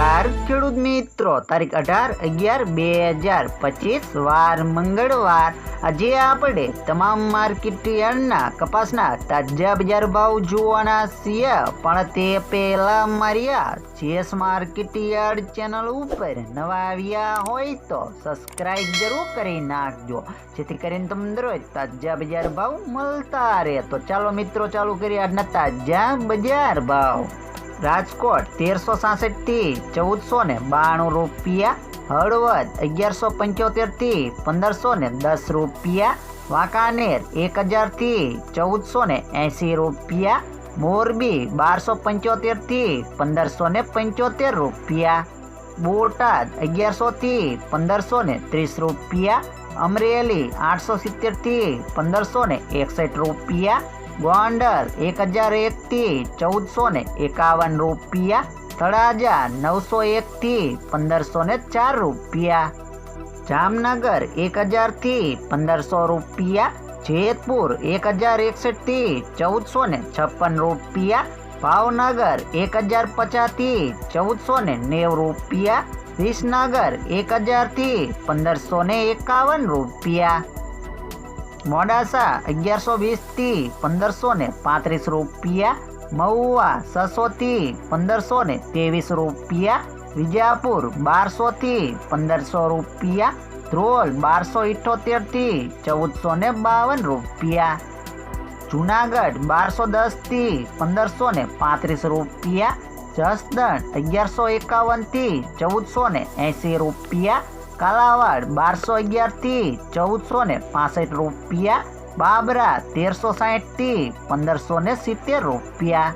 નમસ્કાર, ખેડૂત મિત્રો. તારીખ અઢાર અગિયાર બે હજાર પચીસ, વાર મંગળવાર. આજે આપણે તમામ માર્કેટ યાર્ડના કપાસના તાજા બજાર ભાવ જોવાના છીએ. પણ તે પહેલા માર્યા ચેસ માર્કેટ યાર્ડ ચેનલ ઉપર નવા આવ્યા હોય તો સબસ્ક્રાઇબ જરૂર કરી નાખજો. જેથી કરીને તમને દરરોજ તાજા બજાર ભાવ મળતા રહે. તો ચાલો મિત્રો, ચાલુ કરીએ આજના તાજા બજાર ભાવ. રાજકોટ તેરસો સાસઠથી ચૌદસો ને બાણું રૂપિયા, હળવદ અગિયારસો પંચોતેરથી પંદરસો ને દસ રૂપિયા, વાંકાનેર એક હજારથી ચૌદસો ને એંસી રૂપિયા, મોરબી બારસો પંચોતેરથી પંદરસો ને પંચોતેર રૂપિયા, બોટાદ અગિયારસો થી પંદરસો ને ત્રીસ રૂપિયા, અમરેલી આઠસો સિત્તેરથી પંદરસો ને એકસઠ રૂપિયા ગોંડલ એક હજાર એક થી ચૌદસો ને એકાવન રૂપિયા તળાજા નવસો એક થી પંદરસો ને ચાર રૂપિયા, જામનગર એક હજારથી પંદરસો રૂપિયા, જેતપુર એક હજાર એકસઠથી ચૌદસો ને છપ્પન રૂપિયા, ભાવનગર એક હજાર પચાસથી ચૌદસો ને નેવ રૂપિયા, વિસનગર એક હજારથી પંદરસો ને એકાવન રૂપિયા મોડાસા અગિયારસો વીસથી પંદરસો ને પાંત્રીસ રૂપિયા, મહુવા છસો થી પંદરસો ને ત્રેવીસ રૂપિયા, વિજાપુર બારસો થી પંદરસો રૂપિયા, ધ્રોલ બારસો ઇઠોતેરથી ચૌદસો ને બાવન રૂપિયા, જુનાગઢ બારસો દસથી પંદરસો ને પાંત્રીસ રૂપિયા, જસદણ અગિયારસો એકાવનથી ચૌદસો ને એંસી રૂપિયા કાલાવાડ બારસો અગિયારથી ચૌદસો ને પાસઠ રૂપિયા, બાબરા તેરસો સાહીઠથી પંદરસો ને સિત્તેર રૂપિયા.